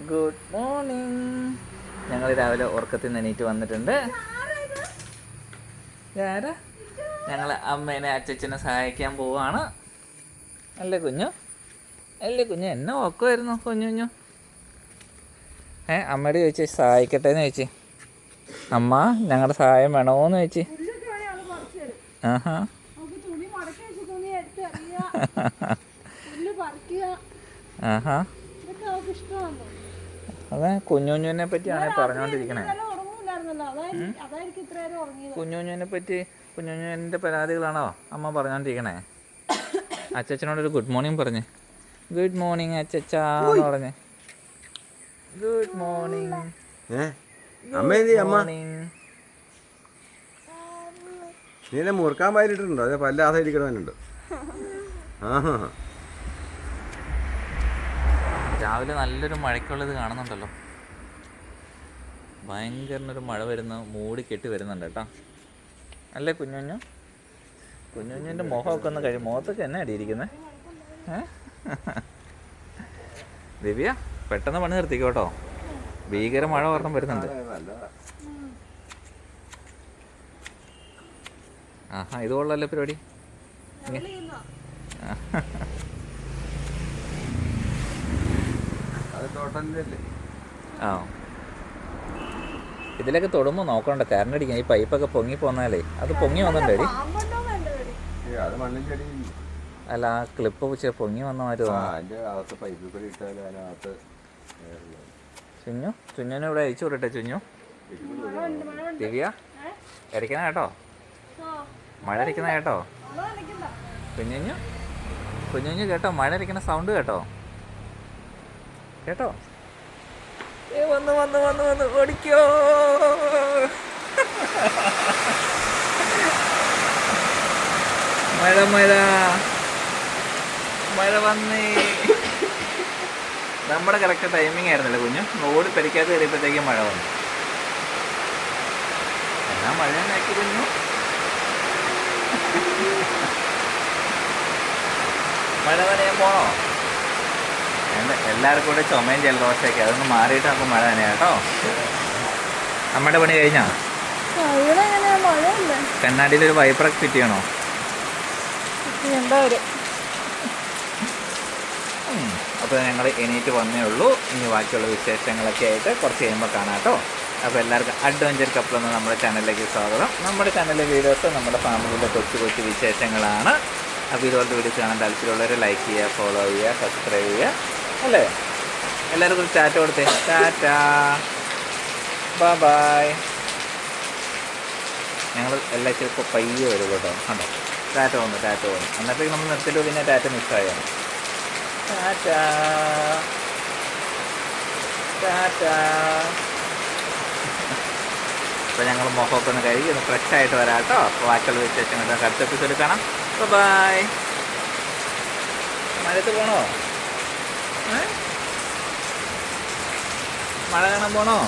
Good morning ഞങ്ങൾ രാവിലെ ഉറക്കത്തിൽ നിന്ന് എണീറ്റ് വന്നിട്ടുണ്ട്. ആരാ ഞങ്ങൾ അമ്മേനെ അച്ചച്ചനെ സഹായിക്കാൻ പോവാണ്. അല്ലേ കുഞ്ഞു? അല്ലേ കുഞ്ഞു എന്നെ ഉറക്കമായിരുന്നു കുഞ്ഞു കുഞ്ഞു. ഏ അമ്മയോട് ചോദിച്ചേ സഹായിക്കട്ടെ എന്ന് ചോദിച്ചേ. അമ്മ ഞങ്ങളുടെ സഹായം വേണമോന്ന് ചോദിച്ചേ. ആഹാ. ആഹാ. അതെ കുഞ്ഞുഞ്ഞുവിനെ പറ്റിയാണ് പറഞ്ഞുകൊണ്ടിരിക്കണേ കുഞ്ഞുഞ്ഞുവിനെ പറ്റി കുഞ്ഞുഞ്ഞുവിന്റെ പരാതികളാണോ അമ്മ പറഞ്ഞോണ്ടിരിക്കണേ? അച്ചച്ചനോടൊരു ഗുഡ് മോർണിംഗ് പറഞ്ഞേ. ഗുഡ് മോർണിംഗ് അച്ചച്ചാന്ന് പറഞ്ഞേ. ഗുഡ് മോർണിംഗ് നീ എന്നെ മുറുക്കാൻ പാലിട്ടുണ്ടോ അതെ പല്ലാതെ ഇരിക്കണമെന്നുണ്ട് ആഹാ. രാവിലെ നല്ലൊരു മഴയ്ക്കുള്ളത് കാണുന്നുണ്ടല്ലോ. ഭയങ്കരനൊരു മഴ വരുന്ന. മൂടി കെട്ടി വരുന്നുണ്ട് കേട്ടോ. അല്ലേ കുഞ്ഞുഞ്ഞു? കുഞ്ഞുഞ്ഞിന്റെ മുഖമൊക്കെ ഒന്ന് കഴിയും മുഖത്തൊക്കെ എന്നാ അടിയിരിക്കുന്നത് ദിവ്യ പെട്ടെന്ന് പണി നിർത്തിക്കോ കേട്ടോ. ഭീകര മഴ ഒരെണ്ണം വരുന്നുണ്ട്. ആഹാ ഇത് കൊള്ളാലോ പരിപാടി. ഞങ്ങൾ ആ. ഇതിലൊക്കെ തൊടുമ്പോൾ നോക്കണ്ട കറണ്ട് അടിക്കാൻ ഈ പൈപ്പൊക്കെ പൊങ്ങി പോന്നാലേ അത് പൊങ്ങി വന്നിട്ടേ അല്ല ആ ക്ലിപ്പ് വെച്ച് പൊങ്ങി വന്ന മാതിരി. ചുഞ്ഞു ചുഞ്ഞുനെ ഇവിടെ അയച്ചു വിടട്ടെ ചുഞ്ഞു ദിവ്യ അടിക്കണ കേട്ടോ. മഴ അടിക്കണ കേട്ടോ. കുഞ്ഞു കുഞ്ഞു കേട്ടോ മഴ അടിക്കണ സൗണ്ട് കേട്ടോ. കേട്ടോ? ഏ വന്ന് വന്ന് വന്ന് വന്ന്. ഓടിക്കോ. മഴ മഴ. മഴ വന്നേ. നമ്മുടെ കറക്റ്റ് ടൈമിംഗ് ആയിരുന്നല്ലേ കുഞ്ഞു. ഓടി പരിക്കാതെ കയറിയപ്പോഴത്തേക്കും മഴ വന്നു. എന്നാ മഴ നോക്കി കുഞ്ഞു മഴ നനയാൻ പോണോ? എല്ലാവർക്കും കൂടെ ചുമയും ജലദോഷമൊക്കെ. അതൊന്ന് മാറിയിട്ട് നമുക്ക് മഴ തന്നെ കേട്ടോ. നമ്മുടെ പണി കഴിഞ്ഞാ? കണ്ണാടിയിൽ ഒരു വൈപ്പറൊക്കെ ഫിറ്റ് ചെയ്യണോ അപ്പോൾ ഞങ്ങൾ എണീറ്റ് വന്നേ ഉള്ളൂ. ഇനി ബാക്കിയുള്ള വിശേഷങ്ങളൊക്കെ ആയിട്ട് കുറച്ച് കഴിയുമ്പോൾ കാണാം കേട്ടോ. അപ്പോൾ എല്ലാവർക്കും അഡ്വഞ്ചർ കപ്പിൾ എന്ന നമ്മുടെ ചാനലിലേക്ക് സ്വാഗതം. നമ്മുടെ ചാനലിലെ വീഡിയോസ് നമ്മുടെ ഫാമിലിയിലെ കൊച്ചു കൊച്ചു വിശേഷങ്ങളാണ്. അപ്പോൾ ഇതുപോലത്തെ വീഡിയോസ് കാണാൻ താല്പര്യമുള്ളവരെ ലൈക്ക് ചെയ്യുക ഫോളോ ചെയ്യുക സബ്സ്ക്രൈബ് ചെയ്യുക. അല്ലേ? എല്ലാവർക്കും ടാറ്റ കൊടുത്തേ. ടാറ്റ ബായ് ഞങ്ങൾ എല്ലാ ചിലപ്പോൾ പയ്യെ വരും കേട്ടോ. കണ്ടോ ടാറ്റ വന്നു ടാറ്റ വന്നു. എന്നിട്ട് നമ്മൾ നിർത്തിയിട്ട് പിന്നെ ടാറ്റ മിസ്സായാണ് ടാറ്റ ടാറ്റ അപ്പോൾ ഞങ്ങൾ മുഖമൊക്കെ ഒന്ന് കഴുകി ഒന്ന് ഫ്രഷ് ആയിട്ട് വരാം കേട്ടോ. അപ്പോൾ ബാക്കിയുള്ള വിശേഷങ്ങൾ അടുത്ത എപ്പിസോഡ് കാണാം. ബൈ മഴയത്ത് പോണോ? ഏ? മഴ കാണാൻ പോണോ?